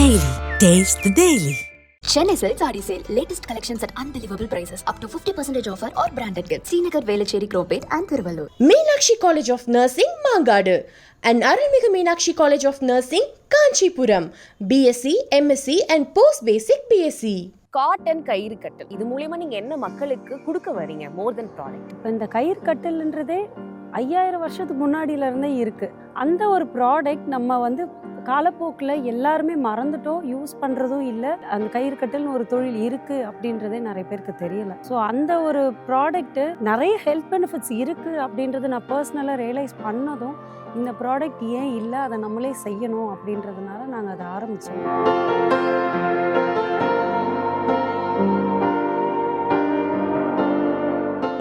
Daily. Taste the Daily. Chennai Silk Saree Sale. Latest collections at unbelievable prices. Up to 50% offer or branded gifts. Srinagar, Velachery, Cropate and Thiruvallur. Meenakshi college of nursing Mangadu and Arulmigu Meenakshi college of nursing Kanchipuram BSc MSc and post basic BSc cotton கயிறு கட்டல் இது மூலியமா நீங்க என்ன மக்களுக்கு கொடுக்க வரீங்க மோர் தென் product இப்போ இந்த கயிறு கட்டல்ன்றதே ஐயாயிரம் வருஷத்துக்கு முன்னாடியிலேருந்தே இருக்குது அந்த ஒரு ப்ராடக்ட் நம்ம வந்து காலப்போக்கில் எல்லாருமே மறந்துட்டோம் யூஸ் பண்ணுறதும் இல்லை. அந்த கயிறு கட்டல்னு ஒரு தொழில் இருக்குது அப்படின்றதே நிறைய பேருக்கு தெரியல. ஸோ அந்த ஒரு ப்ராடக்ட்டு நிறைய ஹெல்த் பெனிஃபிட்ஸ் இருக்குது அப்படின்றது நான் பர்சனலாக ரியலைஸ் பண்ணதும் இந்த ப்ராடக்ட் ஏன் இல்லை அதை நம்மளே செய்யணும் அப்படின்றதுனால நாங்கள் அதை ஆரம்பித்தோம்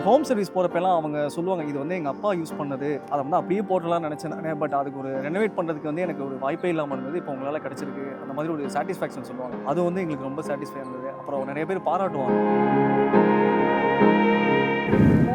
ஹோம் சர்வீஸ் போகிறப்பெல்லாம் அவங்க சொல்லுவாங்க இது வந்து எங்கள் அப்பா யூஸ் பண்ணது. அதை வந்து அப்படியே போட்டலாம்னு நினச்சேன் பட் அதுக்கு ஒரு ரெனோவேட் பண்ணுறதுக்கு வந்து எனக்கு ஒரு வாய்ப்பே இல்லாமல் இருந்தது. இப்போ உங்களால் கிடச்சிருக்கு. அந்த மாதிரி ஒரு சாட்டிஸ்ஃபேக்ஷன் சொல்லுவாங்க. அது வந்து எங்களுக்கு ரொம்ப சாட்டிஸ்ஃபை இருந்தது. அப்புறம் நிறைய பேர் பாராட்டுவாங்க.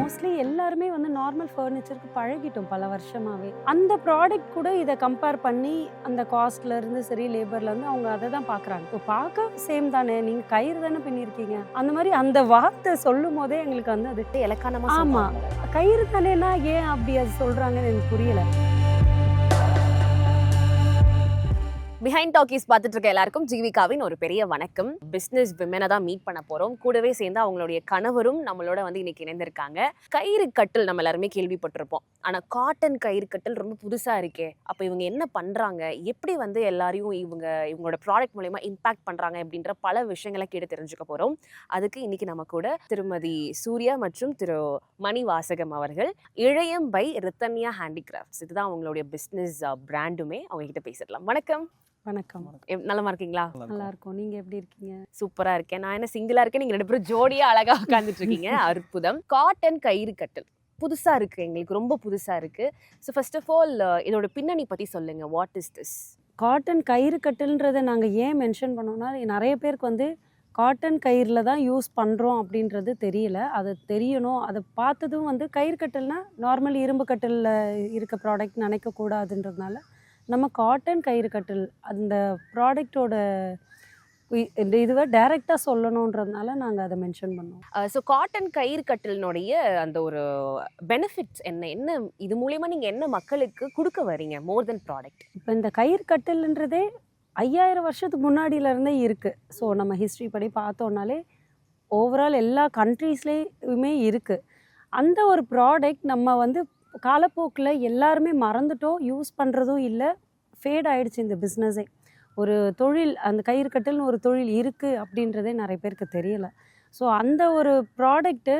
மோஸ்ட்லி எல்லாருமே வந்து நார்மல் ஃபர்னிச்சருக்கு பழகிட்டோம் பல வருஷமாவே அந்த ப்ராடக்ட் கூட இதை கம்பேர் பண்ணி அந்த காஸ்ட்ல இருந்து சரி லேபர்ல இருந்து அவங்க அதை தான் பாக்குறாங்க இப்போ பார்க்க சேம் தானே நீங்க கயிறு தானே பின்னிருக்கீங்க அந்த மாதிரி அந்த வார்த்தை சொல்லும் போதே எங்களுக்கு வந்து அது இலக்கானமா ஆமா. சொல்றாங்க. கயிறு தானேனா ஏன் அப்படி அது சொல்றாங்கன்னு எனக்கு புரியல பிஹைண்ட் டாக்கீஸ் பார்த்துட்டு இருக்க எல்லாருக்கும் ஜீவிகாவின் ஒரு பெரிய வணக்கம். பிஸ்னஸ் விமனை தான் மீட் பண்ண போறோம். கூடவே சேர்ந்து அவங்களுடைய கணவரும் நம்மளோட வந்து இன்னைக்கு இணைந்திருக்காங்க. கயிறு கட்டில் நம்ம எல்லாருமே கேள்விப்பட்டிருப்போம். ஆனா காட்டன் கயிறு கட்டில் ரொம்ப புதுசா இருக்கே. அப்ப இவங்க என்ன பண்றாங்க? எப்படி வந்து எல்லாரையும் இவங்க இவங்களோட ப்ராடக்ட் மூலயமா இம்பாக்ட் பண்றாங்க? அப்படின்ற பல விஷயங்களை கேட்டு தெரிஞ்சுக்க போறோம். அதுக்கு இன்னைக்கு நம்ம கூட திருமதி சூர்யா மற்றும் திரு மணி வாசகம் அவர்கள் இழையம் பை ரித்தன்யா ஹேண்டிகிராஃப்ட்ஸ். இதுதான் அவங்களுடைய பிஸ்னஸ் பிராண்டுமே அவங்க கிட்ட பேசிடலாம். வணக்கம். வணக்கம். நலமா இருக்கீங்களா? நல்லா இருக்கும் நீங்க எப்படி இருக்கீங்க? சூப்பரா இருக்கேன். நான் என்ன சிங்கிளா இருக்கேன் நீங்க ரெண்டு பேரும் ஜோடியா அழகா உட்காந்துட்டு இருக்கீங்க. அற்புதம். காட்டன் கயிறு கட்டல். புதுசா இருக்கு எங்களுக்கு ரொம்ப புதுசா இருக்கு. ஸோ ஃபர்ஸ்ட் ஆஃப் ஆல் இதோட பின்னணி பத்தி சொல்லுங்க. வாட் இஸ் திஸ் காட்டன் கயிறு கட்டில்ன்றதை நாங்கள் ஏன் மென்ஷன் பண்ணோம்னா நிறைய பேருக்கு வந்து காட்டன் கயிறில் தான் யூஸ் பண்ணுறோம் அப்படின்றது தெரியல. அது தெரியணும். அதை பார்த்ததும் வந்து கயிறு கட்டில்னா நார்மல் இரும்பு கட்டிலில் இருக்க ப்ராடக்ட் நினைக்கக்கூடாதுன்றதுனால நம்ம காட்டன் கயிறு கட்டில் அந்த ப்ராடக்டோட இந்த இதுவை டைரெக்டாக சொல்லணுன்றதுனால நாங்கள் அதை மென்ஷன் பண்ணோம். ஸோ காட்டன் கயிறு கட்டலினுடைய அந்த ஒரு பெனிஃபிட்ஸ் என்ன என்ன இது மூலியமா நீங்க என்ன மக்களுக்கு கொடுக்க வரீங்க மோர் தென் ப்ராடக்ட் இப்போ இந்த கயிறு கட்டில்ன்றதே ஐயாயிரம் வருஷத்துக்கு முன்னாடியில இருந்தே இருக்குது ஸோ நம்ம ஹிஸ்ட்ரி படி பார்த்தோன்னாலே ஓவரால் எல்லா கண்ட்ரீஸ்லேயுமே இருக்குது அந்த ஒரு ப்ராடக்ட் நம்ம வந்து காலப்போக்கில் எல்லாருமே மறந்துட்டோம் யூஸ் பண்ணுறதும் இல்லை. ஃபேட் ஆகிடுச்சு இந்த பிஸ்னஸே ஒரு தொழில் அந்த கயிறு கட்டில்னு ஒரு தொழில் இருக்குது அப்படின்றதே நிறைய பேருக்கு தெரியலை. ஸோ அந்த ஒரு ப்ராடக்ட்டு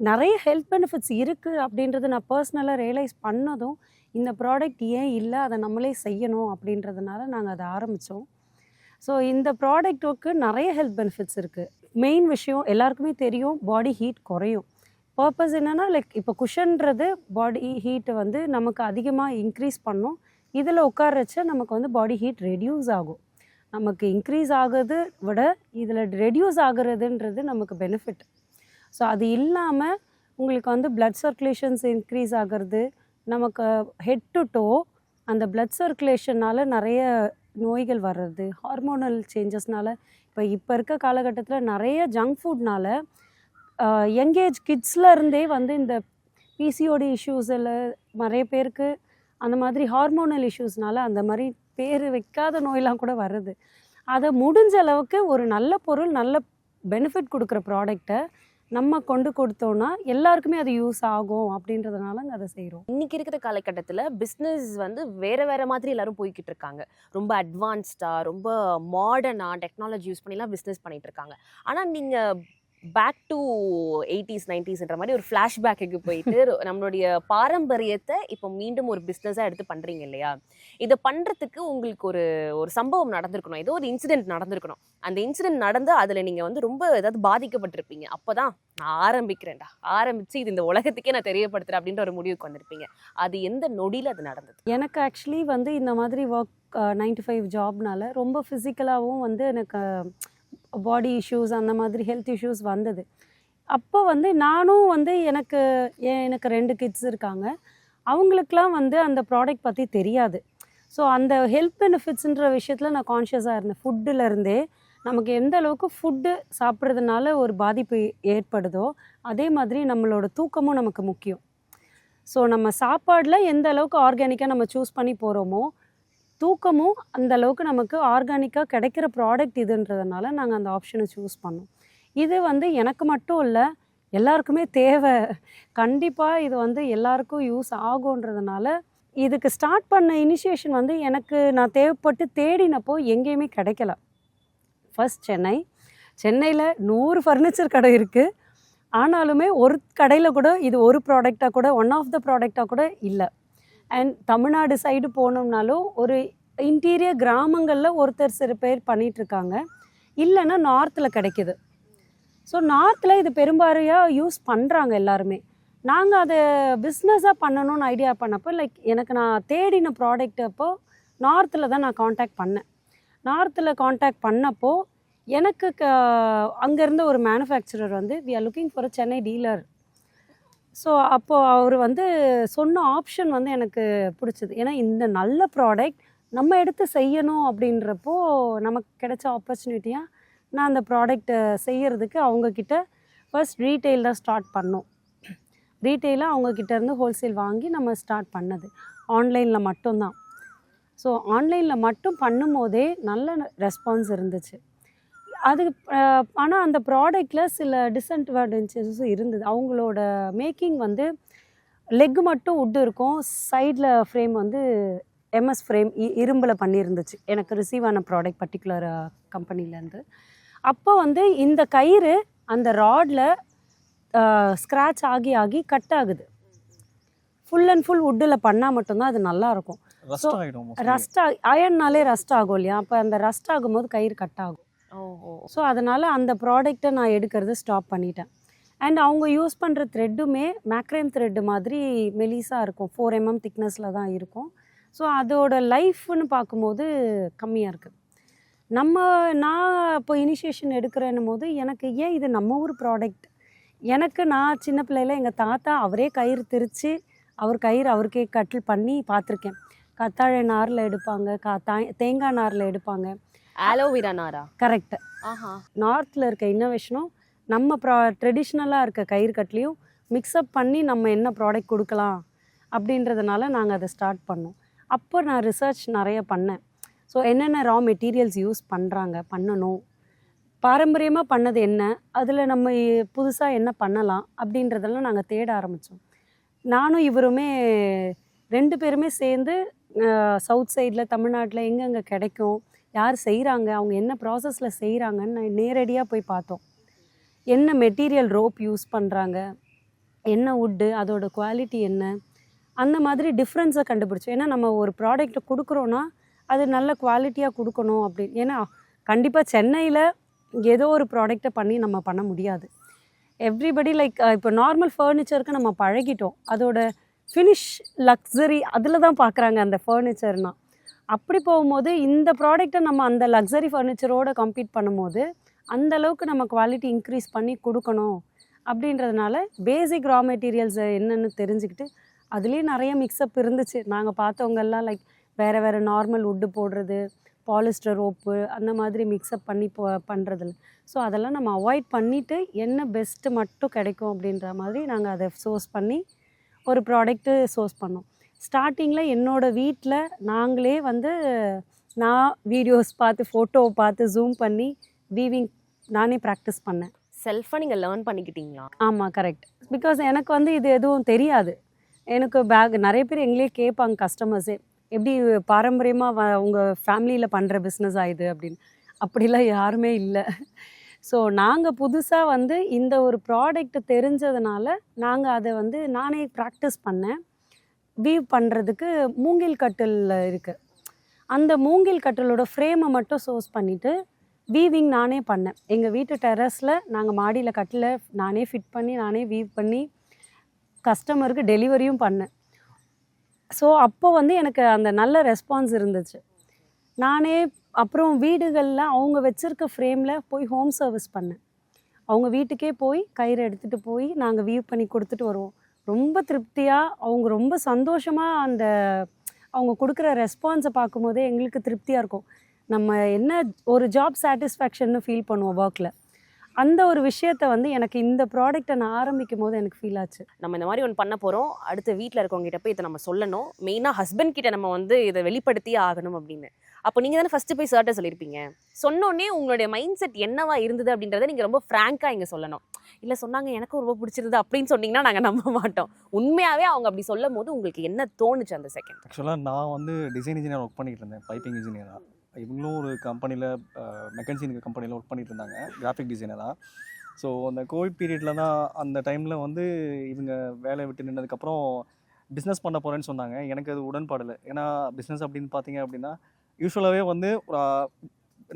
நிறைய ஹெல்த் பெனிஃபிட்ஸ் இருக்குது அப்படின்றத நான் பர்சனலாக ரியலைஸ் பண்ணதும் இந்த ப்ராடக்ட் ஏன் இல்லை அதை நம்மளே செய்யணும் அப்படின்றதுனால நாங்கள் அதை ஆரம்பித்தோம் ஸோ இந்த ப்ராடக்ட்டுக்கு நிறைய ஹெல்த் பெனிஃபிட்ஸ் இருக்குது மெயின் விஷயம் எல்லாருக்குமே தெரியும் பாடி ஹீட் குறையும். பர்பஸ் என்னென்னா லைக் இப்போ குஷன்றது பாடி ஹீட்டை வந்து நமக்கு அதிகமாக இன்க்ரீஸ் பண்ணும். இதில் உட்காரச்ச நமக்கு வந்து பாடி ஹீட் ரெடியூஸ் ஆகும். நமக்கு இன்க்ரீஸ் ஆகுறது விட இதில் ரெடியூஸ் ஆகுறதுன்றது நமக்கு பெனிஃபிட் ஸோ அது இல்லாமல் உங்களுக்கு வந்து பிளட் சர்க்குலேஷன்ஸ் இன்க்ரீஸ் ஆகிறது நமக்கு ஹெட் டு டோ அந்த பிளட் சர்க்குலேஷனால் நிறைய நோய்கள் வர்றது ஹார்மோனல் சேஞ்சஸ்னால இப்போ இப்போ இருக்க காலகட்டத்தில் நிறைய ஜங்க் ஃபுட்னால யங்கேஜ் கிட்ஸில் இருந்தே வந்து இந்த பிசிஓடி இஷ்யூஸில் நிறைய பேருக்கு அந்த மாதிரி ஹார்மோனல் இஷ்யூஸ்னால அந்த மாதிரி பேர் வைக்காத நோயெல்லாம் கூட வருது. அதை முடிஞ்ச அளவுக்கு ஒரு நல்ல பொருள் நல்ல பெனிஃபிட் கொடுக்குற ப்ராடக்டை நம்ம கொண்டு கொடுத்தோன்னா எல்லாருக்குமே அது யூஸ் ஆகும் அப்படின்றதுனால அதை செய்கிறோம் இன்னைக்கு இருக்கிற காலகட்டத்தில் பிஸ்னஸ் வந்து வேறு வேறு மாதிரி எல்லாரும் போய்கிட்டு இருக்காங்க. ரொம்ப அட்வான்ஸ்டாக ரொம்ப மாடர்னாக டெக்னாலஜி யூஸ் பண்ணிலாம் பிஸ்னஸ் பண்ணிகிட்டு இருக்காங்க. ஆனால் நீங்கள் பேக் டு எயிட்டிஸ் நைன்டிஸ்ன்ற மாதிரி ஒரு ஃப்ளாஷ்பேக்குக்கு போயிட்டு நம்மளுடைய பாரம்பரியத்தை இப்போ மீண்டும் ஒரு பிஸ்னஸாக எடுத்து பண்ணுறீங்க இல்லையா? இதை பண்ணுறதுக்கு உங்களுக்கு ஒரு ஒரு சம்பவம் நடந்திருக்கணும். ஏதோ ஒரு இன்சிடென்ட் நடந்திருக்கணும். அந்த இன்சிடென்ட் நடந்து அதில் நீங்கள் வந்து ரொம்ப ஏதாவது பாதிக்கப்பட்டிருப்பீங்க. அப்போ தான் நான் ஆரம்பிக்கிறேன்டா. ஆரம்பித்து இது இந்த உலகத்துக்கே நான் தெரியப்படுத்துகிறேன் அப்படின்ற ஒரு முடிவுக்கு வந்திருப்பீங்க. அது எந்த நொடியில் அது நடந்தது? எனக்கு ஆக்சுவலி வந்து இந்த மாதிரி ஒர்க் நைன் டு ஃபைவ் ஜாப்னால ரொம்ப ஃபிசிக்கலாகவும் வந்து எனக்கு பாடி இஷ்யூஸ் அந்த மாதிரி ஹெல்த் இஷ்யூஸ் வந்தது. அப்போ வந்து நானும் வந்து எனக்கு எனக்கு ரெண்டு கிட்ஸ் இருக்காங்க. அவங்களுக்கெலாம் வந்து அந்த ப்ராடக்ட் பற்றி தெரியாது. ஸோ அந்த ஹெல்த் பெனிஃபிட்ஸுன்ற விஷயத்தில் நான் கான்ஷியஸாக இருந்தேன். ஃபுட்டுலேருந்தே நமக்கு எந்த அளவுக்கு ஃபுட்டு சாப்பிட்றதுனால ஒரு பாதிப்பு ஏற்படுதோ அதே மாதிரி நம்மளோட தூக்கமும் நமக்கு முக்கியம். ஸோ நம்ம சாப்பாடில் எந்த அளவுக்கு ஆர்கானிக்காக நம்ம சூஸ் பண்ணி போகிறோமோ தூக்கமும் அந்த அளவுக்கு நமக்கு ஆர்கானிக்காக கிடைக்கிற ப்ராடக்ட் இதுன்றதுனால நாங்கள் அந்த ஆப்ஷனை சூஸ் பண்ணோம். இது வந்து எனக்கு மட்டும் இல்லை எல்லாருக்குமே தேவை. கண்டிப்பாக இது வந்து எல்லாருக்கும் யூஸ் ஆகுன்றதுனால இதுக்கு ஸ்டார்ட் பண்ண இனிஷியேஷன் வந்து எனக்கு நான் தேவைப்பட்டு தேடினப்போ எங்கேயுமே கிடைக்கல. ஃபர்ஸ்ட் சென்னை. சென்னையில் நூறு ஃபர்னிச்சர் கடை இருக்குது ஆனாலுமே ஒரு கடையில் கூட இது ஒரு ப்ராடக்டாக கூட ஒன் ஆஃப் த ப்ராடக்டாக கூட இல்லை. அண்ட் தமிழ்நாடு சைடு போனோம்னாலும் ஒரு இன்டீரியர் கிராமங்களில் ஒருத்தர் சில பேர் பண்ணிகிட்ருக்காங்க இல்லைன்னா நார்த்தில் கிடைக்குது. ஸோ நார்த்தில் இது பெரும்பாலையாக யூஸ் பண்ணுறாங்க எல்லாருமே. நாங்கள் அதை பிஸ்னஸாக பண்ணணும்னு ஐடியா பண்ணப்போ லைக் எனக்கு நான் தேடின ப்ராடக்ட் அப்போ நார்த்தில் தான் நான் காண்டாக்ட் பண்ணேன். நார்த்தில் காண்டாக்ட் பண்ணப்போ எனக்கு க அங்கேருந்து ஒரு மேனுஃபேக்சரர் வந்து we are looking for Chennai dealer so அப்போது அவர் வந்து சொன்ன ஆப்ஷன் வந்து எனக்கு பிடிச்சது. ஏன்னா இந்த நல்ல ப்ராடக்ட் நம்ம எடுத்து செய்யணும் அப்படின்றப்போ நமக்கு கிடைச்ச ஆப்பர்ச்சுனிட்டியாக நான் அந்த ப்ராடக்ட்டை செய்யறதுக்கு அவங்கக்கிட்ட ஃபர்ஸ்ட் ரீட்டெயில் தான் ஸ்டார்ட் பண்ணோம். ரீட்டெயிலாக அவங்கக்கிட்ட இருந்து ஹோல்சேல் வாங்கி நம்ம ஸ்டார்ட் பண்ணது. ஆன்லைனில் மட்டும்தான். ஸோ ஆன்லைனில் மட்டும் பண்ணும்போதே நல்ல ரெஸ்பான்ஸ் இருந்துச்சு. அது ஆனால் அந்த ப்ராடக்டில் சில டிஸ்அட்வான்டேஜஸும் இருந்தது. அவங்களோட மேக்கிங் வந்து லெக் மட்டும் உட் இருக்கும். சைடில் ஃப்ரேம் வந்து எம்எஸ் ஃப்ரேம் இரும்பில் பண்ணியிருந்துச்சு. எனக்கு ரிசீவ் ஆன ப்ராடக்ட் பர்டிகுலர் கம்பெனிலேருந்து அப்போ வந்து இந்த கயிறு அந்த ராடில் ஸ்க்ராட்ச் ஆகி ஆகி கட் ஆகுது. ஃபுல் அண்ட் ஃபுல் வுட்டில் பண்ணால் மட்டும்தான் அது நல்லாயிருக்கும். ரஸ்ட் ஆகிடும் ரஸ்ட் அயன்னாலே ரஸ்ட் ஆகும் இல்லையா? அப்போ அந்த ரஸ்ட் ஆகும்போது கயிறு கட் ஆகும். ஸோ அதனால் அந்த ப்ராடக்ட்டை நான் எடுக்கிறத ஸ்டாப் பண்ணிட்டேன். அண்ட் அவங்க யூஸ் பண்ணுற த்ரெட்டுமே மேக்ரேம் த்ரெட்டு மாதிரி மெலிசாக இருக்கும். ஃபோர் எம்எம் திக்னஸில் தான் இருக்கும். ஸோ அதோட லைஃப்னு பார்க்கும்போது கம்மியாக இருக்குது நம்ம நான் இப்போ இனிஷியேஷன் எடுக்கிறேன்னும் போது எனக்கு ஏன் இது நம்ம ஊர் ப்ராடக்ட் எனக்கு நான் சின்ன பிள்ளையில எங்கள் தாத்தா அவரே கயிறு திரித்து அவர் கயிறு அவருக்கே கட்டில் பண்ணி பார்த்துருக்கேன். கத்தாழை நாரில் எடுப்பாங்க கா தாய்- தேங்காய் நாரில் எடுப்பாங்க. ஆலோவேரா நாரா கரெக்ட் ஆஹா. நார்த்தில் இருக்க இன்னோவேஷனும் நம்ம ப்ரா ட்ரெடிஷ்னலாக இருக்க கயிறு கட்லையும் மிக்ஸ்அப் பண்ணி நம்ம என்ன ப்ராடக்ட் கொடுக்கலாம் அப்படின்றதுனால நாங்கள் அதை ஸ்டார்ட் பண்ணோம். அப்போ நான் ரிசர்ச் நிறைய பண்ணேன். ஸோ என்னென்ன ரா மெட்டீரியல்ஸ் யூஸ் பண்ணுறாங்க பண்ணணும் பாரம்பரியமாக பண்ணது என்ன அதில் நம்ம புதுசாக என்ன பண்ணலாம் அப்படின்றதெல்லாம் நாங்கள் தேட ஆரம்பித்தோம் நானும் இவருமே ரெண்டு பேருமே சேர்ந்து சவுத் சைடில் தமிழ்நாட்டில் எங்கெங்கே கிடைக்கும் யார் செய்கிறாங்க அவங்க என்ன ப்ராசஸில் செய்கிறாங்கன்னு நேரடியாக போய் பார்த்தோம். என்ன மெட்டீரியல் ரோப் யூஸ் பண்ணுறாங்க என்ன வுட்டு அதோட குவாலிட்டி என்ன? அந்த மாதிரி டிஃப்ரென்ஸை கண்டுபிடிச்சோம். ஏன்னா நம்ம ஒரு ப்ராடக்ட்டை கொடுக்குறோன்னா அது நல்ல குவாலிட்டியாக கொடுக்கணும் அப்படின்னு. ஏன்னா கண்டிப்பாக சென்னையில் ஏதோ ஒரு ப்ராடக்ட்டை பண்ணி நம்ம பண்ண முடியாது. எவ்ரிபடி லைக் இப்போ நார்மல் ஃபர்னிச்சருக்கு நம்ம பழகிட்டோம். அதோட ஃபினிஷ் லக்ஸரி அதில் தான் பார்க்குறாங்க அந்த ஃபர்னிச்சர்னால் அப்படி போகும்போது இந்த ப்ராடக்ட்டை நம்ம அந்த லக்ஸரி ஃபர்னிச்சரோடு கம்பீட் பண்ணும்போது அந்த அளவுக்கு நம்ம குவாலிட்டி இன்க்ரீஸ் பண்ணி கொடுக்கணும். அப்படின்றதுனால பேசிக் ரா மெட்டீரியல்ஸ் என்னென்னு தெரிஞ்சுக்கிட்டு அதுலேயே நிறைய மிக்சப் இருந்துச்சு. நாங்கள் பார்த்தவங்கெல்லாம் லைக் வேறு வேறு நார்மல் வுட்டு போடுறது பாலிஸ்டர் ரோப்பு அந்த மாதிரி மிக்சப் பண்ணி போ பண்ணுறதில்ல ஸோ அதெல்லாம் நம்ம அவாய்ட் பண்ணிவிட்டு என்ன பெஸ்ட்டு மட்டும் கிடைக்கும் அப்படின்ற மாதிரி நாங்கள் அதை சோர்ஸ் பண்ணி ஒரு ப்ராடக்ட்டு சோர்ஸ் பண்ணோம். ஸ்டார்டிங்கில் என்னோடய வீட்டில் நாங்களே வந்து நான் வீடியோஸ் பார்த்து ஃபோட்டோவை பார்த்து ஜூம் பண்ணி வீவிங் நானே ப்ராக்டிஸ் பண்ணேன். செல்ஃபாக நீங்கள் லேர்ன் பண்ணிக்கிட்டீங்களா? ஆமாம் கரெக்ட் பிகாஸ் எனக்கு வந்து இது எதுவும் தெரியாது. எனக்கு பேக் நிறைய பேர் எங்களே கேட்பாங்க கஸ்டமர்ஸே எப்படி பாரம்பரியமாக வ உங்கள் ஃபேமிலியில் பண்ணுற பிஸ்னஸ் ஆகுது அப்படின்னு. அப்படிலாம் யாருமே இல்லை. ஸோ நாங்கள் புதுசாக வந்து இந்த ஒரு ப்ராடக்ட் தெரிஞ்சதுனால நாங்கள் அதை வந்து நானே ப்ராக்டிஸ் பண்ணேன். வீவ் பண்ணுறதுக்கு மூங்கில் கட்டில் இருக்குது அந்த மூங்கில் கட்டிலோட ஃப்ரேமை மட்டும் சோர்ஸ் பண்ணிவிட்டு வீவிங் நானே பண்ணேன். எங்கள் வீட்டு டெரஸில் நாங்கள் மாடியில் கட்டில் நானே ஃபிட் பண்ணி நானே வீவ் பண்ணி கஸ்டமருக்கு டெலிவரியும் பண்ணேன். ஸோ அப்போ வந்து எனக்கு அந்த நல்ல ரெஸ்பான்ஸ் இருந்துச்சு. நானே அப்புறம் வீடுகளில் அவங்க வச்சுருக்க ஃப்ரேமில் போய் ஹோம் சர்வீஸ் பண்ணேன். அவங்க வீட்டுக்கே போய் கயிறு எடுத்துகிட்டு போய் நாங்கள் வீவ் பண்ணி கொடுத்துட்டு வருவோம். ரொம்ப திருப்தியாக அவங்க ரொம்ப சந்தோஷமாக அந்த அவங்க கொடுக்குற ரெஸ்பான்ஸை பார்க்கும்போதே எங்களுக்கு திருப்தியாக இருக்கும். நம்ம என்ன ஒரு ஜாப் சாட்டிஸ்ஃபேக்ஷன்னு ஃபீல் பண்ணுவோம் ஒர்க்கில் அந்த ஒரு விஷயத்த வந்து எனக்கு இந்த ப்ராடக்ட்டை நான் ஆரம்பிக்கும் போது எனக்கு ஃபீல் ஆச்சு. நம்ம இந்த மாதிரி ஒன்று பண்ண போகிறோம் அடுத்து வீட்டில் இருக்கவங்க கிட்ட போய் இதை நம்ம சொல்லணும். மெயினாக ஹஸ்பண்ட் கிட்ட நம்ம வந்து இதை வெளிப்படுத்தியே ஆகணும் அப்படின்னு. அப்போ நீங்கள் தானே ஃபஸ்ட்டு போய் சர்ட்டை சொல்லியிருப்பீங்க சொன்னோடனே உங்களுடைய மைண்ட் செட் என்னவா இருந்தது அப்படின்றத நீங்கள் ரொம்ப ஃப்ராங்காக இங்கே சொல்லணும். இல்லை சொன்னாங்க எனக்கும் ரொம்ப பிடிச்சிருந்தது அப்படின்னு சொன்னீங்கன்னா நாங்கள் நம்ப மாட்டோம். உண்மையாகவே அவங்க அப்படி சொல்லும் போது உங்களுக்கு என்ன தோணுச்சு அந்த செகண்ட் ஆக்சுவலாக நான் வந்து டிசைன் இன்ஜினியர் ஒர்க் பண்ணிட்டு இருந்தேன். பைப்பிங் இன்ஜினியராக இவங்களும் ஒரு கம்பெனியில் மெக்கன்சின் கம்பெனியில் ஒர்க் பண்ணிட்டு இருந்தாங்க. கிராஃபிக் டிசைனராக ஸோ அந்த கோவிட் பீரியடில் தான் அந்த டைமில் வந்து இவங்க வேலையை விட்டு நின்னதுக்கப்புறம் பிஸ்னஸ் பண்ண போகிறேன்னு சொன்னாங்க. எனக்கு அது உடன்பாடலை. ஏன்னா பிஸ்னஸ் அப்படின்னு பார்த்தீங்க அப்படின்னா யூஸ்வலாகவே வந்து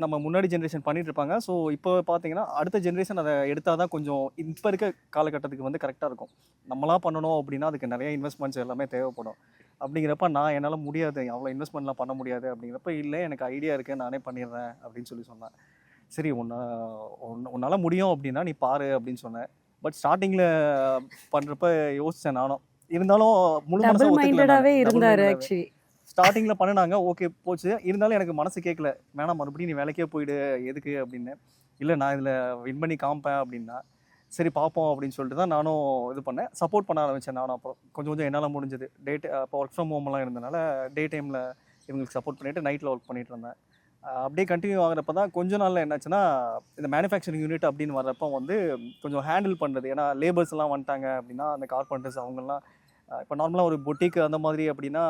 நம்ம முன்னாடி ஜென்ரேஷன் பண்ணிட்டு இருப்பாங்க. ஸோ இப்போ பார்த்தீங்கன்னா அடுத்த ஜென்ரேஷன் அதை எடுத்தால் தான் கொஞ்சம் இப்போ இருக்க காலகட்டத்துக்கு வந்து கரெக்டாக இருக்கும். நம்மளாம் பண்ணணும் அப்படின்னா அதுக்கு நிறைய இன்வெஸ்ட்மெண்ட்ஸ் எல்லாமே தேவைப்படும். அப்படிங்கிறப்ப நான் என்னால் முடியாது. அவ்வளோ இன்வெஸ்ட்மெண்ட்லாம் பண்ண முடியாது அப்படிங்கிறப்ப இல்லை எனக்கு ஐடியா இருக்குது நானே பண்ணிடுறேன் அப்படின்னு சொல்லி சொன்னேன். சரி உன்னை உன்ன- உன்னால் முடியும் அப்படின்னா நீ பாரு அப்படின்னு சொன்னேன். பட் ஸ்டார்டிங்கில் பண்ணுறப்ப யோசித்தேன் நானும். இருந்தாலும் முழு மனசா டபுள் ஒத்துக்கல மைண்டடாகவே நானு. Double இருந்தார். ஆக்சுவலி ஸ்டார்டிங்கில் பண்ணினாங்க ஓகே போச்சு. இருந்தாலும் எனக்கு மனசு கேட்கல வேணாம் மறுபடியும் நீ வேலைக்கே போயிடு எதுக்கு? அப்படின்னு. இல்லை நான் இதில் வின் பண்ணி காமிப்பேன் அப்படின்னா சரி பார்ப்போம் அப்படின்னு சொல்லிட்டு தான் நானும் இது பண்ணேன். சப்போர்ட் பண்ண ஆரம்பித்தேன் நானும் அப்புறம். கொஞ்சம் கொஞ்சம் என்னால் முடிஞ்சது. டே அப்போ ஒர்க் ஃப்ரம் ஹோம்லாம் இருந்தனால டே டைமில் இவங்களுக்கு சப்போர்ட் பண்ணிவிட்டு நைட்டில் ஒர்க் பண்ணிகிட்டு இருந்தேன். அப்படியே கண்டினியூ ஆகிறப்ப தான் கொஞ்ச நாளில் என்னாச்சுன்னா இந்த மேனுஃபேக்சரிங் யூனிட் அப்படின்னு வர்றப்போ வந்து கொஞ்சம் ஹேண்டில் பண்ணுறது ஏன்னா லேபர்ஸ்லாம் வந்துட்டாங்க அப்படின்னா அந்த கார்பெண்டர்ஸ் அவங்கெல்லாம் இப்போ நார்மலாக ஒரு பொட்டிக்கு அந்த மாதிரி அப்படின்னா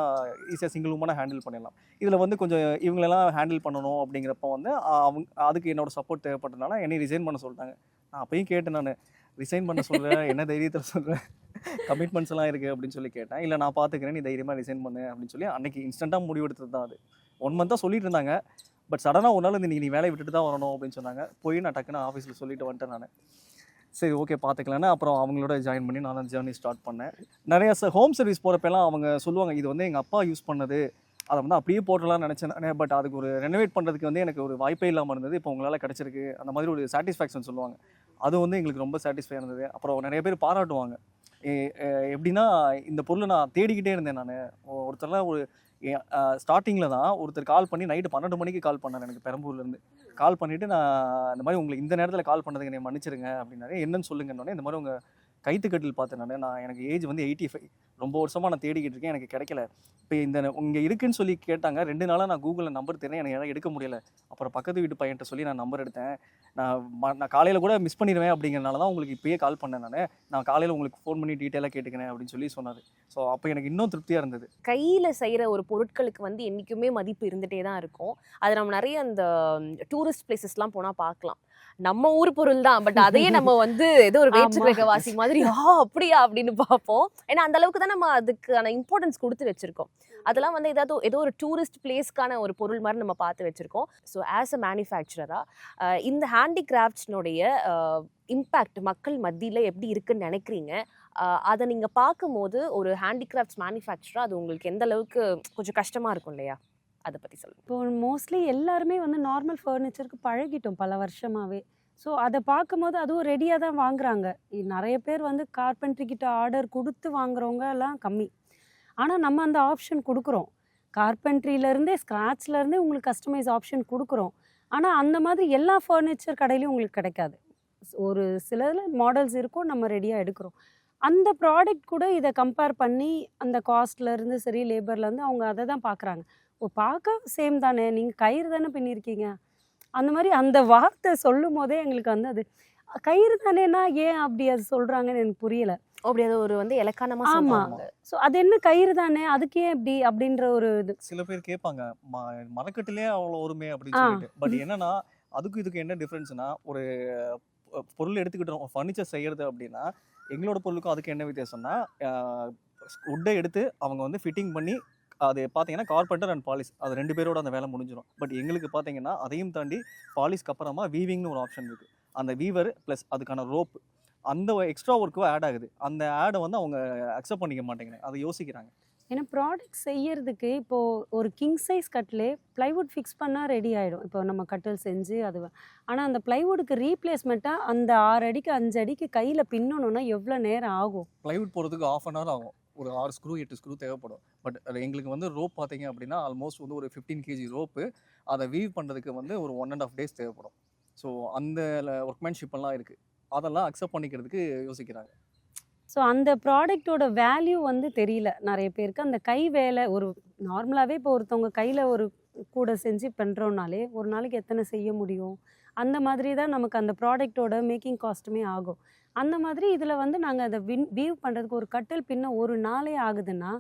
ஈஸியாக சிங்கிள் உமனாக ஹேண்டில் பண்ணிடலாம். இதில் வந்து கொஞ்சம் இவங்களெல்லாம் ஹேண்டில் பண்ணணும் அப்படிங்கிறப்ப வந்து அவங்க அதுக்கு என்னோடய சப்போர்ட் தேவைப்பட்டதுனால என்னை ரிசைன் பண்ண சொல்லிட்டாங்க. நான் அப்பயும் கேட்டேன் நான். ரிசைன் பண்ண சொல்கிறேன் என்ன தைரியத்தில் சொல்கிறேன் கமிட்மெண்ட்ஸ் எல்லாம் இருக்குது அப்படின்னு சொல்லி கேட்டேன். இல்லை நான் பார்த்துக்கிறேன் நீ தைரியமாக ரிசைன் பண்ணு அப்படின்னு சொல்லி அன்னைக்கு இன்ஸ்டண்ட்டாக முடிவெடுத்தது தான் அது. ஒன் மந்த்தாக சொல்லிட்டு இருந்தாங்க. பட் சடனாக ஒரு நாள் இந்த நீ வேலையை விட்டுட்டு தான் வரணும் அப்படின்னு சொன்னாங்க. போய் நான் டக்குன்னு ஆஃபீஸில் சொல்லிட்டு வந்துட்டேன் நான். சரி ஓகே பார்த்துக்கலான்னு அப்புறம் அவங்களோட ஜாயின் பண்ணி நான் ஜேர்னி ஸ்டார்ட் பண்ணேன். நிறைய ஹோம் சர்வீஸ் போகிறப்பெல்லாம் அவங்க சொல்லுவாங்க இது வந்து எங்கள் அப்பா யூஸ் பண்ணது. அதை வந்து அப்படியே போட்டலாம்னு நினச்சேன் பட் அதுக்கு ஒரு ரெனோவேட் பண்ணுறதுக்கு வந்து எனக்கு ஒரு வாய்ப்பே இல்லாமல் இருந்தது. இப்போ உங்களால் கிடச்சிருக்கு. அந்த மாதிரி ஒரு சாட்டிஸ்ஃபேக்ஷன் சொல்லுவாங்க. அது வந்து எங்களுக்கு ரொம்ப சாட்டிஸ்ஃபை இருந்தது. அப்புறம் நிறைய பேர் பாராட்டுவாங்க. எப்படின்னா இந்த பொருளை நான் தேடிக்கிட்டே இருந்தேன் நான். ஒருத்தர்லாம் ஒரு ஸ்டார்டிங்கில் தான் ஒருத்தர் கால் பண்ணி நைட்டு பன்னெண்டு மணிக்கு கால் பண்ணார் எனக்கு பெரம்பூர்லேருந்து கால் பண்ணிவிட்டு நான் இந்த மாதிரி உங்களுக்கு இந்த நேரத்தில் கால் பண்ணதுக்கு என்னை மன்னிச்சிருங்க அப்படின்னாரு. என்னன்னு சொல்லுங்கன்னொடனே இந்த மாதிரி உங்கள் கைத்துக்கட்டில் பார்த்தேன் நான். நான் எனக்கு ஏஜ் வந்து எயிட்டி ஃபைவ் ரொம்ப வருஷமாக நான் தேடிக்கிட்டு இருக்கேன். எனக்கு கிடைக்கல. இப்போ இந்த இங்கே இருக்குன்னு சொல்லி கேட்டாங்க. ரெண்டு நாளாக நான் கூகுளில் நம்பர் தெரியும் எனக்கு எடுக்க முடியல. அப்புறம் பக்கத்து வீட்டு பையன்ட்ட சொல்லி நான் நம்பர் எடுத்தேன். நான் நான் காலையில் கூட மிஸ் பண்ணிடுவேன் அப்படிங்கிறனால தான் உங்களுக்கு இப்போயே கால் பண்ணேன் நான். நான் காலையில் உங்களுக்கு ஃபோன் பண்ணி டீட்டெயிலாக கேட்டுக்கிறேன் அப்படின்னு சொல்லி சொன்னார். ஸோ அப்போ எனக்கு இன்னும் திருப்தியாக இருந்தது. கையில் செய்கிற ஒரு பொருட்களுக்கு வந்து என்றைக்குமே மதிப்பு இருந்துகிட்டே தான் இருக்கும். அது நம்ம நிறைய அந்த டூரிஸ்ட் பிளேசஸ்லாம் போனால் பார்க்கலாம். நம்ம ஊர் பொருள் தான் பட் அதையே நம்ம வந்து ஏதோ ஒரு வேற்று. கிரக வாசி மாதிரி ஆ அப்படியா அப்படின்னு பார்ப்போம். ஏன்னா அந்த அளவுக்கு தான் நம்ம அதுக்கான இம்பார்ட்டன்ஸ் கொடுத்து வச்சிருக்கோம். அதெல்லாம் வந்து ஏதாவது ஏதோ ஒரு டூரிஸ்ட் பிளேஸ்க்கான ஒரு பொருள் மாதிரி நம்ம பார்த்து வச்சிருக்கோம். ஸோ ஆஸ் அ மேனுஃபேக்சரராக இந்த ஹேண்டிகிராஃப்ட்ஸ்னுடைய இம்பேக்ட் மக்கள் மத்தியில் எப்படி இருக்குன்னு நினைக்கிறீங்க? அதை நீங்கள் பார்க்கும்போது ஒரு ஹேண்டிகிராஃப்ட்ஸ் மேனுஃபேக்சராக அது உங்களுக்கு எந்த அளவுக்கு கொஞ்சம் கஷ்டமாக இருக்கும் இல்லையா? அதை பற்றி சொல்லுங்கள் இப்போ மோஸ்ட்லி எல்லாருமே வந்து நார்மல் ஃபர்னிச்சருக்கு பழகிட்டோம் பல வருஷமாகவே ஸோ அதை பார்க்கும்போது அதுவும் ரெடியாக தான் வாங்குறாங்க. நிறைய பேர் வந்து கார்பென்ட்ரி கிட்ட ஆர்டர் கொடுத்து வாங்குறவங்க எல்லாம் கம்மி. ஆனால் நம்ம அந்த ஆப்ஷன் கொடுக்குறோம். கார்பென்ட்ரியிலேருந்தே ஸ்க்ராட்ச்லேருந்தே உங்களுக்கு கஸ்டமைஸ் ஆப்ஷன் கொடுக்குறோம். ஆனால் அந்த மாதிரி எல்லா ஃபர்னிச்சர் கடையிலையும் உங்களுக்கு கிடைக்காது. ஒரு சிலதில் மாடல்ஸ் இருக்கும் நம்ம ரெடியாக எடுக்கிறோம். அந்த ப்ராடக்ட் கூட இதை கம்பேர் பண்ணி அந்த காஸ்ட்லேருந்து சரி லேபர்லேருந்து அவங்க அதை தான் பார்க்குறாங்க. பார்க்க சேம் தானே. நீங்கள் கயிறு தானே பின்னிருக்கீங்க. அந்த மாதிரி அந்த வார்த்தை சொல்லும் போதே எங்களுக்கு வந்து அது கயிறு தானேனா ஏன் அப்படி அது சொல்கிறாங்கன்னு எனக்கு புரியல. அப்படி அது ஒரு வந்து இலக்கானமாக ஆமா. சொல்லுவாங்க ஸோ அது என்ன கயிறு தானே? அதுக்கு ஏன் இப்படி? அப்படின்ற ஒரு இது. சில பேர் கேட்பாங்க ம மரக்கட்டிலே அவ்வளோ ஒருமே அப்படின்னு. சொல்லிட்டு. பட் என்னன்னா அதுக்கும் இதுக்கு என்ன டிஃப்ரென்ஸ்னா ஒரு பொருள் எடுத்துக்கிட்டோம் ஃபர்னிச்சர் செய்யறது அப்படின்னா எங்களோட பொருளுக்கும் அதுக்கு என்ன வித்தியாசம்னா உட்டை எடுத்து அவங்க வந்து ஃபிட்டிங் பண்ணி அது பார்த்தீங்கன்னா கார்பெண்டர் அண்ட் பாலிஷ் அது ரெண்டு பேரோட அந்த வேலை முடிஞ்சிடும் பட் எங்களுக்கு பார்த்தீங்கன்னா அதையும் தாண்டி பாலிஷ்க்கு அப்புறமா வீவிங்னு ஒரு ஆப்ஷன் இருக்குது அந்த வீவர் ப்ளஸ் அதுக்கான ரோப் அந்த எக்ஸ்ட்ரா ஒர்க்கும் ஆட் ஆகுது. அந்த ஆடை வந்து அவங்க அக்செப்ட் பண்ணிக்க மாட்டேங்கிறாங்க. அதை யோசிக்கிறாங்க. ஏன்னா ப்ராடக்ட் செய்யறதுக்கு இப்போது ஒரு கிங் சைஸ் கட்டிலே ப்ளைவுட் ஃபிக்ஸ் பண்ணால் ரெடி ஆகிடும் இப்போ நம்ம கட்டில் செஞ்சு அது ஆனால் அந்த ப்ளைவுட்டுக்கு ரீப்ளேஸ்மெண்ட்டாக அந்த ஆறு அடிக்கு அஞ்சு அடிக்கு கையில் பின்னணுன்னா எவ்வளோ நேரம் ஆகும்? ப்ளைவுட் போகிறதுக்கு ஆஃப் அன் ஹவர் ஆகும். ஒரு ஆறு ஸ்க்ரூ எட்டு ஸ்க்ரூ தேவைப்படும். பட் எங்களுக்கு வந்து ரோப் பார்த்தீங்க அப்படின்னா ஆல்மோஸ்ட் வந்து ஒரு ஃபிஃப்டீன் கேஜி ரோப்பு அதை வீவ் பண்ணுறதுக்கு வந்து ஒரு ஒன் அண்ட் ஆஃப் டேஸ் தேவைப்படும். ஸோ அந்த ஒர்க்மேன்ஷிப்பெல்லாம் இருக்குது அதெல்லாம் அக்செப்ட் பண்ணிக்கிறதுக்கு யோசிக்கிறாங்க. ஸோ அந்த ப்ராடக்டோட வேல்யூ வந்து தெரியல. நிறைய பேருக்கு அந்த கை வேலை ஒரு நார்மலாகவே இப்போ ஒருத்தவங்க கையில் ஒரு கூட செஞ்சு பண்ணுறோன்னாலே ஒரு நாளைக்கு எத்தனை செய்ய முடியும்? அந்த மாதிரி தான் நமக்கு அந்த ப்ராடக்ட்டோட மேக்கிங் காஸ்ட்டுமே ஆகும். அந்த மாதிரி இதில் வந்து நாங்கள் அதை வின் வீவ் பண்ணுறதுக்கு ஒரு கட்டில் பின்ன ஒரு நாளே ஆகுதுன்னா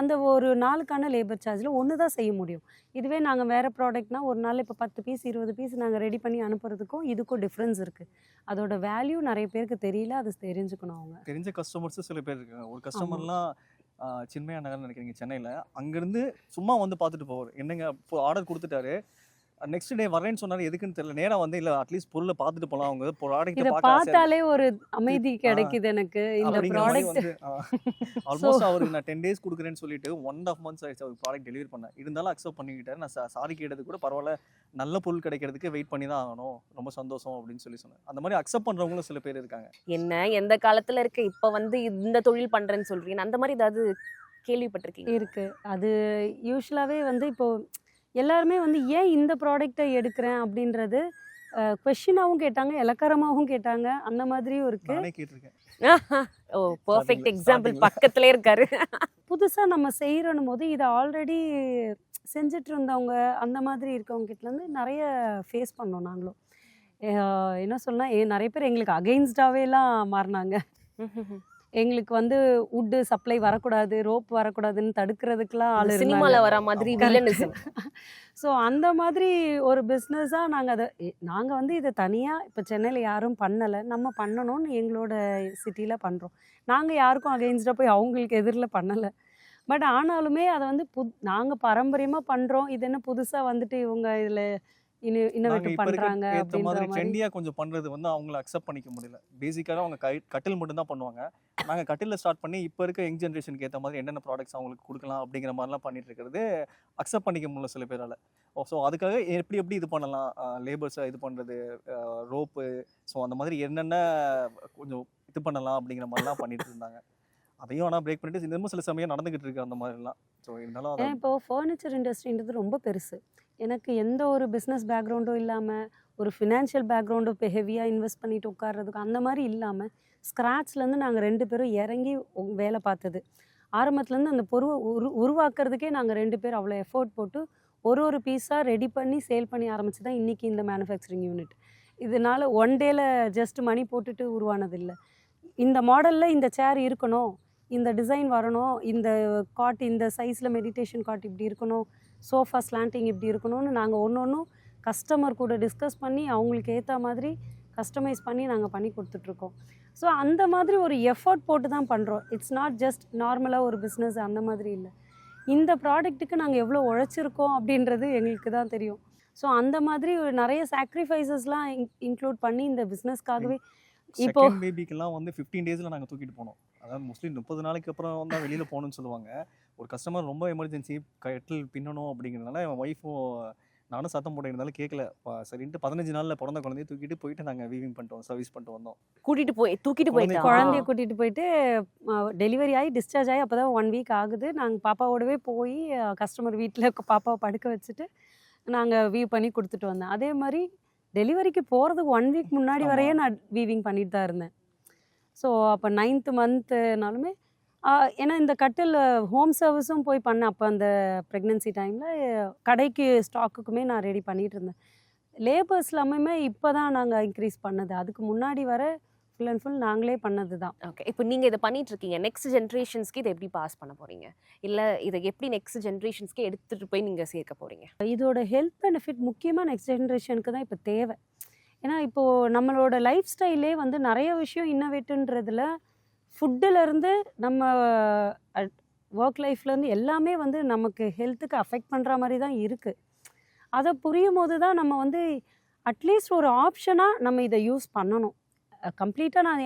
அந்த ஒரு நாளுக்கான லேபர் சார்ஜில் ஒன்று தான் செய்ய முடியும். இதுவே நாங்கள் வேறு ப்ராடக்ட்னா ஒரு நாள் இப்போ பத்து பீஸ் இருபது பீஸ் நாங்கள் ரெடி பண்ணி அனுப்புறதுக்கும் இதுக்கும் டிஃப்ரென்ஸ் இருக்குது அதோட வேல்யூ நிறைய பேருக்கு தெரியல அது தெரிஞ்சுக்கணும் அவங்க. தெரிஞ்ச கஸ்டமர்ஸும் சில பேர் இருக்காங்க. ஒரு கஸ்டமர்லாம் சின்மயா நகர்னு நினைக்கிறீங்க சென்னையில். அங்கேருந்து சும்மா வந்து பார்த்துட்டு போவார். என்னங்க இப்போ ஆர்டர் கொடுத்துட்டாரு. நெக்ஸ்ட் டே வரேன்னு சொன்னாரு. எதுக்குன்னு தெரியல. நேரா வந்து இல்லை அட்லீஸ்ட் பொருளை பார்த்துட்டு போகலாம் அவங்க பார்க்க பார்த்தாலே ஒரு அமைதி கிடைக்குது எனக்கு. இந்த ப்ராடக்ட் ஆல்மோஸ்ட் அவருக்கு நான் டென் டேஸ் கொடுக்குறேன்னு சொல்லிட்டு ஒன் ஆஃப் மந்த்ஸ் ஆயிடுச்சு அவருக்கு ப்ராடக்ட் டெலிவரி பண்ணேன் இருந்தாலும் அக்செப்ட் பண்ணிக்கிட்டாரு. நான் சாரி கேட்டது கூட பரவாயில்ல. நல்ல பொருள் கிடைக்கிறதுக்கு வெயிட் பண்ணி தான் ஆகணும். ரொம்ப சந்தோஷம் அப்படின்னு சொல்லி சொன்னேன் அந்த மாதிரி அக்செப்ட் பண்றவங்களும் சில பேர் இருக்காங்க. என்ன? எந்த காலத்துல இருக்க? இப்ப வந்து இந்த தொழில் பண்றேன்னு சொல்றீங்க. அந்த மாதிரி ஏதாவது கேள்விப்பட்டிருக்கீங்க இருக்கு. அது யூஸ்வலாகவே வந்து இப்போ எல்லாருமே வந்து ஏன் இந்த ப்ராடக்டை எடுக்கிறேன்? அப்படின்றது கொஷினாகவும் கேட்டாங்க இலக்காரமாகவும் கேட்டாங்க. அந்த மாதிரியும் இருக்கு. நானே கேட்டிருக்கேன். ஓ பெர்ஃபெக்ட் எக்ஸாம்பிள். பக்கத்துல இருக்காரு. புதுசாக நம்ம செய்கிறோன்னும் போது இதை ஆல்ரெடி செஞ்சுட்டு இருந்தவங்க அந்த மாதிரி இருக்கவங்க கிட்டேருந்து நிறைய ஃபேஸ் பண்ணோம் நாங்களும். என்ன சொல்லலாம் ஏ நிறைய பேர் எங்களுக்கு அகெயின்ஸ்டாகவேலாம் மாறினாங்க. எங்களுக்கு வந்து உட்டு சப்ளை வரக்கூடாது ரோப் வரக்கூடாதுன்னு தடுக்கிறதுக்கெலாம் ஆள் சினிமால வர மாதிரி ஸோ அந்த மாதிரி ஒரு பிஸ்னஸாக நாங்கள் அதை நாங்கள் வந்து இதை தனியாக இப்போ சென்னையில் யாரும் பண்ணலை. நம்ம பண்ணணும்னு எங்களோட சிட்டியில் பண்ணுறோம் நாங்கள் யாருக்கும் அகெயின்ஸ்டாக போய் அவங்களுக்கு எதிரில் பண்ணலை. பட் ஆனாலுமே அதை வந்து புத் நாங்கள் பாரம்பரியமாக பண்ணுறோம் இது என்ன புதுசாக வந்துட்டு இவங்க இதில் இன்ன நாங்க இன்னோவேட்டிவ் இப்ப இருக்க பண்ணுறாங்க ஏத்த அப்படின்ற மாதிரி ட்ரெண்டியா கொஞ்சம் பண்றது வந்து அவங்கள அக்செப்ட் பண்ணிக்க முடியல. பேசிக்காக அவங்க கட்டில் மட்டும் தான் பண்ணுவாங்க. நாங்க கட்டில ஸ்டார்ட் பண்ணி இப்போ இருக்க யங் ஜென்ரேஷனுக்கு ஏத்த மாதிரி என்னென்ன ப்ராடக்ட்ஸ் அவங்களுக்கு கொடுக்கலாம் அப்படிங்கிற மாதிரிலாம் பண்ணிட்டு இருக்கிறது அக்செப்ட் பண்ணிக்க முடியல சில பேரால. ஸோ அதுக்காக எப்படி எப்படி இது பண்ணலாம்? லேபர்ஸை இது பண்றது ரோப்பு ஸோ அந்த மாதிரி என்னென்ன கொஞ்சம் இது பண்ணலாம் அப்படிங்கிற மாதிரிலாம் பண்ணிட்டு இருந்தாங்க. அதையும் ஆனால் பிரேக் பண்ணிட்டு இன்னமும் சில சமயம் நடந்துகிட்டு இருக்கு அந்த மாதிரிலாம். ஸோ இருந்தாலும் இப்போ ஃபர்னிச்சர் இண்டஸ்ட்ரின்றது ரொம்ப பெருசு. எனக்கு எந்த ஒரு பிஸ்னஸ் பேக்ரவுண்டும் இல்லாமல் ஒரு ஃபினான்ஷியல் பேக்ரவுண்டும் இப்போ ஹெவியாக இன்வெஸ்ட் பண்ணிட்டு உட்கார்றதுக்கு அந்த மாதிரி இல்லாமல் ஸ்க்ராட்ச்லேருந்து நாங்கள் ரெண்டு பேரும் இறங்கி வேலை பார்த்தது. ஆரம்பத்துலேருந்து அந்த பொருவை உரு உருவாக்குறதுக்கே நாங்கள் ரெண்டு பேர் அவ்வளோ எஃபோர்ட் போட்டு ஒரு ஒரு பீஸாக ரெடி பண்ணி சேல் பண்ணி ஆரம்பிச்சு தான் இன்றைக்கி இந்த மேனுஃபேக்சரிங் யூனிட் இதனால் ஒன் டேல ஜஸ்ட் மணி போட்டுட்டு உருவானதில்லை. இந்த மாடலில் இந்த சேர் இருக்கணும் இந்த டிசைன் வரணும் இந்த காட் இந்த சைஸில் மெடிடேஷன் காட் இப்படி இருக்கணும் சோஃபா ஸ்லாண்டிங் இப்படி இருக்கணும்னு நாங்கள் ஒன்று ஒன்றும் கஸ்டமர் கூட டிஸ்கஸ் பண்ணி அவங்களுக்கு ஏற்ற மாதிரி கஸ்டமைஸ் பண்ணி நாங்கள் பண்ணி கொடுத்துட்ருக்கோம் ஸோ அந்த மாதிரி ஒரு எஃபர்ட் போட்டு தான் பண்ணுறோம் இட்ஸ் நாட் ஜஸ்ட் நார்மலாக ஒரு பிஸ்னஸ் அந்த மாதிரி இல்லை. இந்த ப்ராடக்ட்டுக்கு நாங்கள் எவ்வளோ உழைச்சிருக்கோம் அப்படின்றது எங்களுக்கு தான் தெரியும். ஸோ அந்த மாதிரி ஒரு நிறைய சாக்ரிஃபைசஸ்லாம் இன்க்ளூட் பண்ணி இந்த பிஸ்னஸ்க்காகவே இப்போ பேபிக்கெல்லாம் வந்து ஃபிஃப்டீன் டேஸில் நாங்கள் தூக்கிட்டு போனோம். அதாவது மோஸ்ட்லி முப்பது நாளைக்கு அப்புறம் தான் வெளியில் போகணும்னு சொல்லுவாங்க. ஒரு கஸ்டமர் ரொம்ப எமர்ஜென்சி கட்டில் பின்னணும் அப்படிங்கிறதுனால என் ஒய்ஃபும் நானும் சத்தம் போட்டு இருந்தாலும் கேட்கல சரின்ட்டு பதினஞ்சு நாளில் பிறந்த குழந்தைய தூக்கிட்டு போயிட்டு நாங்கள் வீவிங் பண்ணிட்டோம் சர்வீஸ் பண்ணிட்டு வந்தோம். கூட்டிட்டு போய் தூக்கிட்டு குழந்தை- போயிட்டான் குழந்தைய கூட்டிகிட்டு போயிட்டு டெலிவரி ஆகி டிஸ்சார்ஜ் ஆகி அப்போ தான் ஒன் வீக் ஆகுது. நாங்கள் பாப்பாவோடவே போய் கஸ்டமர் வீட்டில் பாப்பாவை படுக்க வச்சுட்டு நாங்கள் வீவ் பண்ணி கொடுத்துட்டு வந்தேன். அதே மாதிரி டெலிவரிக்கு போகிறதுக்கு ஒன் வீக் முன்னாடி. வரையே நான் வீவிங் பண்ணிட்டு தான் இருந்தேன். ஸோ அப்போ நைன்த்து மந்த்துனாலுமே ஏன்னா இந்த கட்டில் ஹோம் சர்வீஸும் போய் பண்ணேன் அப்போ அந்த ப்ரெக்னென்சி டைமில். கடைக்கு ஸ்டாக்குக்குமே நான் ரெடி பண்ணிட்டு இருந்தேன். லேபர்ஸ் எல்லாமே இப்போ தான் நாங்கள் இன்க்ரீஸ் பண்ணது. அதுக்கு முன்னாடி வர ஃபுல் அண்ட் ஃபுல் நாங்களே பண்ணது தான் ஓகே. இப்போ நீங்க இதை பண்ணிட்டு இருக்கீங்க. நெக்ஸ்ட் ஜென்ரேஷன்ஸ்க்கு இதை எப்படி பாஸ் பண்ண போறீங்க? இல்ல இதை எப்படி நெக்ஸ்ட் ஜென்ரேஷன்ஸ்க்கு எடுத்துட்டு போய் நீங்க சேர்க்க போறீங்க? இதோட ஹெல்த் பெனிஃபிட் முக்கியமாக நெக்ஸ்ட் ஜென்ரேஷனுக்கு தான் இப்போ தேவை. ஏன்னா இப்போது நம்மளோட லைஃப் ஸ்டைலே வந்து நிறைய விஷயம் இன்னோவேட்டுன்றதுல ஃபுட்டுலேருந்து நம்ம ஒர்க் லைஃப்லேருந்து எல்லாமே வந்து நமக்கு ஹெல்த்துக்கு அஃபெக்ட் பண்ணுற மாதிரி தான் இருக்குது அதை புரியும் போது தான் நம்ம வந்து அட்லீஸ்ட் ஒரு ஆப்ஷனாக நம்ம இதை யூஸ் பண்ணணும். கம்ப்ளீட்டாக நான்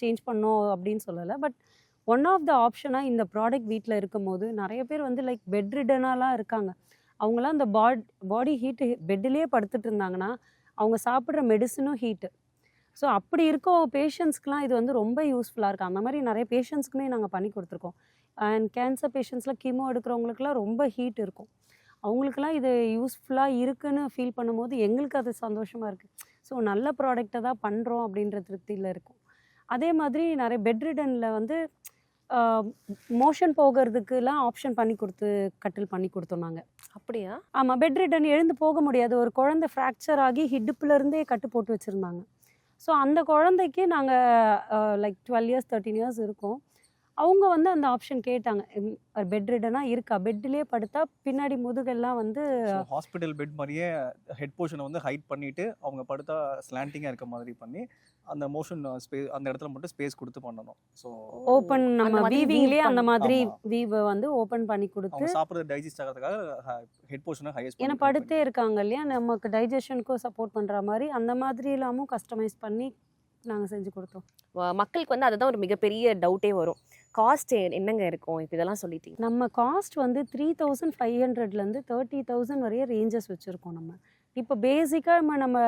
சேஞ்ச் பண்ணோம் அப்படின்னு சொல்லலை. பட் ஒன் ஆஃப் த ஆப்ஷனாக இந்த ப்ராடக்ட் வீட்டில் இருக்கும் போது நிறைய பேர் வந்து லைக் பெட் ரிடனாலாம் இருக்காங்க. அவங்களாம் அந்த பாட் பாடி ஹீட்டு பெட்டிலே படுத்துட்டு இருந்தாங்கன்னா அவங்க சாப்பிட்ற மெடிசனும் ஹீட்டு ஸோ அப்படி இருக்க பேஷண்ட்ஸ்க்குலாம் இது வந்து ரொம்ப யூஸ்ஃபுல்லாக இருக்குது அந்த மாதிரி நிறைய பேஷண்ட்ஸ்க்குமே நாங்கள் பண்ணி கொடுத்துருக்கோம். அண்ட் கேன்சர் பேஷண்ட்ஸில் கீமோ எடுக்கிறவங்களுக்குலாம் ரொம்ப ஹீட் இருக்கும். அவங்களுக்குலாம் இது யூஸ்ஃபுல்லாக இருக்குன்னு ஃபீல் பண்ணும்போது எங்களுக்கு அது சந்தோஷமாக இருக்குது ஸோ நல்ல ப்ராடக்டை தான் பண்ணுறோம் அப்படின்ற திருப்தியில் இருக்கும். அதே மாதிரி நிறைய பெட்ரிடனில் வந்து மோஷன் போகிறதுக்குலாம் ஆப்ஷன் பண்ணி கொடுத்து கட்டில் பண்ணி கொடுத்தோம் நாங்கள் அப்படியா? ஆமாம் பெட் ரிட்டன் எழுந்து போக முடியாது. ஒரு குழந்தை ஃப்ராக்சர் ஆகி ஹிடுப்புல இருந்தே கட்டு போட்டு வச்சுருந்தாங்க. ஸோ அந்த குழந்தைக்கு நாங்கள் like twelve years thirteen years இருக்கும். அவங்க வந்து அந்த ஆப்ஷன் கேட்டாங்க. பெட் ரிட்டனாக இருக்கா? பெட்லேயே படுத்தா பின்னாடி முதுகெல்லாம் வந்து ஹாஸ்பிட்டல் பெட் மாதிரியே ஹெட் போர்ஷனை வந்து ஹைட் பண்ணிட்டு அவங்க படுத்தா ஸ்லாண்டிங்காக இருக்க மாதிரி பண்ணி அந்த மோஷன் ஸ்பேஸ் அந்த இடத்துல மட்டும் ஸ்பேஸ் கொடுத்து பண்ணணும். ஸோ ஓப்பன் அந்த நம்ம வீவிங்லேயே அந்த மாதிரி. வீவை வந்து ஓப்பன் பண்ணி கொடுத்து அவங்க சாப்பிட்றது டைஜஸ்ட் ஆகிறதுக்காக ஹெட் போர்ஷனை ஹையஸ்ட் ஏன்னா படுத்தே இருக்காங்க இல்லையா? நமக்கு டைஜஷனுக்கும் சப்போர்ட் பண்ணுற மாதிரி அந்த மாதிரி எல்லாமும் கஸ்டமைஸ் பண்ணி நாங்கள் செஞ்சு கொடுத்தோம். மக்களுக்கு வந்து அதுதான் ஒரு மிகப்பெரிய டவுட்டே வரும். காஸ்ட் என்னங்க இருக்கும்? இப்போ இதெல்லாம் சொல்லிட்டீங்க. நம்ம காஸ்ட் வந்து த்ரீ தௌசண்ட் ஃபைவ் ஹண்ட்ரட்லேருந்து தேர்ட்டி தௌசண்ட் வரைய ரேஞ்சஸ் வச்சுருக்கோம் நம்ம. இப்போ பேசிக்காக நம்ம நம்ம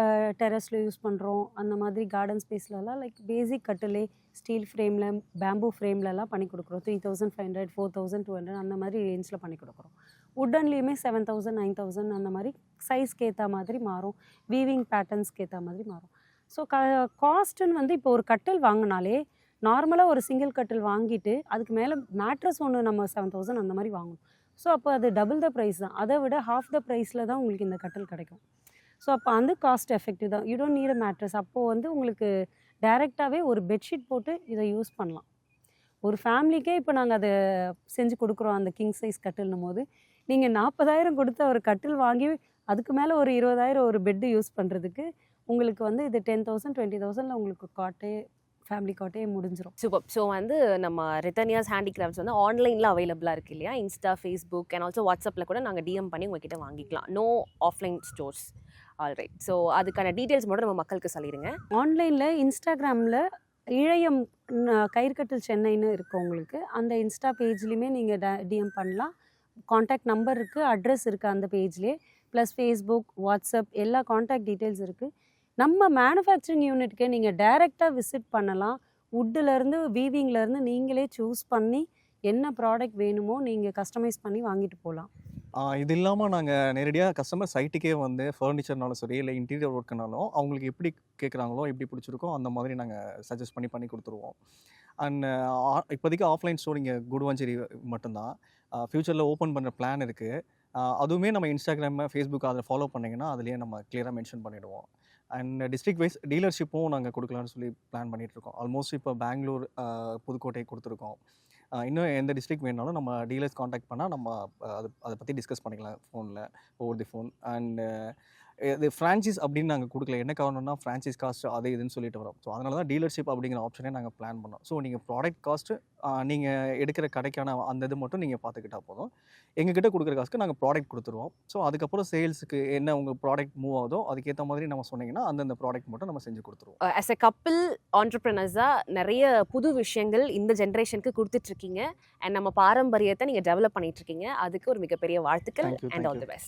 டெரஸில் யூஸ் பண்ணுறோம் அந்த மாதிரி கார்டன் ஸ்பேஸ்லலாம் லைக் பேசிக் கட்டிலே ஸ்டீல் ஃப்ரேமில் பேம்பூ ஃப்ரேம்லலாம் பண்ணி கொடுக்குறோம். Three thousand five hundred four thousand two hundred அந்த மாதிரி ரேஞ்சில் பண்ணி கொடுக்குறோம். உட்டன்லேயுமே செவன் தௌசண்ட் நைன் தௌசண்ட் அந்த மாதிரி சைஸ்க்கு ஏற்ற மாதிரி மாறும். வீவிங் பேட்டர்ன்ஸ்க்கு ஏற்ற மாதிரி மாறும். ஸோ க காஸ்ட்டுன்னு வந்து இப்போ ஒரு கட்டில் வாங்கினாலே நார்மலாக ஒரு சிங்கிள் கட்டில் வாங்கிட்டு அதுக்கு மேலே மேட்ரஸ் ஒன்று நம்ம செவன் தௌசண்ட் அந்த மாதிரி வாங்கணும். ஸோ அப்போ அது டபுள் த ப்ரைஸ் தான். அதை விட ஹாஃப் த ப்ரைஸில் தான் உங்களுக்கு இந்த கட்டில் கிடைக்கும். ஸோ அப்போ அந்த காஸ்ட் எஃபெக்டிவ் தான். You don't need a mattress அப்போது வந்து உங்களுக்கு டைரெக்டாகவே ஒரு பெட்ஷீட் போட்டு இதை யூஸ் பண்ணலாம். ஒரு ஃபேமிலிக்கே இப்போ நாங்கள் அதை செஞ்சு கொடுக்குறோம் அந்த கிங் சைஸ் கட்டில்னும் போது. நீங்கள் நாற்பதாயிரம் கொடுத்த ஒரு கட்டில் வாங்கி அதுக்கு மேலே ஒரு இருபதாயிரம் ஒரு பெட்டு யூஸ் பண்ணுறதுக்கு உங்களுக்கு வந்து இது டென் தௌசண்ட் டுவெண்ட்டி தௌசண்டில் உங்களுக்கு காட்டே ஃபேமிலி காட்டே முடிஞ்சிடும் சூப்பர் ஸோ வந்து நம்ம ரிட்டர்னியர்ஸ் ஹேண்டிகிராஃப்ட்ஸ் வந்து ஆன்லைனில் அவைலபிளாக இருக்குது இல்லையா? இன்ஸ்டா ஃபேஸ்புக் அண்ட் ஆல்சோ வாட்ஸ்அப்பில் கூட நாங்கள் டிஎம் பண்ணி உங்ககிட்ட வாங்கிக்கலாம். No offline stores alright so அதுக்கான டீட்டெயில்ஸ் மட்டும் நம்ம மக்களுக்கு சொல்லிடுங்க ஆன்லைனில் இன்ஸ்டாகிராமில் இழையம் கயிறுக்கட்டில் சென்னைன்னு இருக்கு உங்களுக்கு. அந்த இன்ஸ்டா பேஜ்லேயுமே நீங்கள் டிஎம் பண்ணலாம். காண்டாக்ட் நம்பர் இருக்குது அட்ரஸ் இருக்குது அந்த பேஜ்லேயே ப்ளஸ் ஃபேஸ்புக் வாட்ஸ்அப் எல்லா காண்டாக்ட் டீட்டெயில்ஸ் இருக்குது நம்ம மேனுஃபேக்சரிங் யூனிட்க்கே நீங்கள் டைரெக்டாக விசிட் பண்ணலாம். வுட்டிலேருந்து வீவிங்லேருந்து நீங்களே சூஸ் பண்ணி என்ன ப்ராடக்ட் வேணுமோ நீங்கள் கஸ்டமைஸ் பண்ணி வாங்கிட்டு போகலாம் இது இல்லாமல் நாங்கள் நேரடியாக கஸ்டமர் சைட்டுக்கே வந்து ஃபர்னிச்சர்னாலும் சரி இல்லை இன்டீரியர் ஒர்க்குனாலும் அவங்களுக்கு எப்படி கேட்குறாங்களோ எப்படி பிடிச்சிருக்கோ அந்த மாதிரி நாங்கள் சஜஸ்ட் பண்ணி பண்ணி கொடுத்துருவோம். அண்ட் இப்போதைக்கு ஆஃப்லைன் ஸ்டோர் இங்கே குடுவாஞ்சேரி மட்டும்தான். ஃப்யூச்சரில் ஓப்பன் பண்ணுற பிளான் இருக்குது அதுவுமே நம்ம இன்ஸ்டாகிராம் ஃபேஸ்புக் அதில் ஃபாலோ பண்ணிங்கன்னா அதுலேயே நம்ம கிளியராக மென்ஷன் பண்ணிவிடுவோம் அண்ட் டிஸ்ட்ரிக்ட் வைஸ் டீலர்ஷிப்பும் நாங்கள் கொடுக்கலாம்னு சொல்லி பிளான் பண்ணிகிட்ருக்கோம் ஆல்மோஸ்ட் இப்போ பெங்களூர் புதுக்கோட்டை கொடுத்துருக்கோம். இன்னும் எந்த டிஸ்ட்ரிக்ட் வேணாலும் நம்ம டீலர்ஸ் காண்டாக்ட் பண்ணால் நம்ம அதை அது அதை பற்றி டிஸ்கஸ் பண்ணிக்கலாம் ஃபோனில் ஓவர் தி ஃபோன் அண்ட் இது ஃப்ரான்ச்சைஸ் அப்படின்னு நாங்கள் கொடுக்கல. என்ன காரணம்னா ஃப்ரான்ச்சைஸ் காஸ்ட் அது இதுன்னு சொல்லிட்டு வரோம். ஸோ அதனால தான் டீலர்ஷிப் அப்படிங்கிற ஆப்ஷனே நாங்கள் பிளான் பண்ணோம். ஸோ நீங்கள் ப்ராடக்ட் காஸ்ட்டு நீங்கள் எடுக்கிற கடைக்கான அந்த இது மட்டும் நீங்கள் பார்த்துக்கிட்டா போதும். எங்ககிட்ட கொடுக்குற காசுக்கு நாங்கள் ப்ராடக்ட் கொடுத்துருவோம். ஸோ அதுக்கப்புறம் சேல்ஸுக்கு என்ன உங்கள் ப்ராடக்ட் மூவ் ஆகுதோ அதுக்கேற்ற மாதிரி நம்ம சொன்னீங்கன்னா அந்தந்த ப்ராடக்ட் மட்டும் நம்ம செஞ்சு கொடுத்துருவோம். ஆஸ் எ கப்பிள் ஆண்டர்பிரினர்ஸாக நிறைய புது விஷயங்கள் இந்த ஜென்ரேஷனுக்கு கொடுத்துட்ருக்கீங்க அண்ட் நம்ம பாரம்பரியத்தை நீங்கள் டெவலப் பண்ணிட்டு இருக்கீங்க. அதுக்கு ஒரு மிகப்பெரிய வாழ்த்துக்கள் அண்ட் ஆல். The best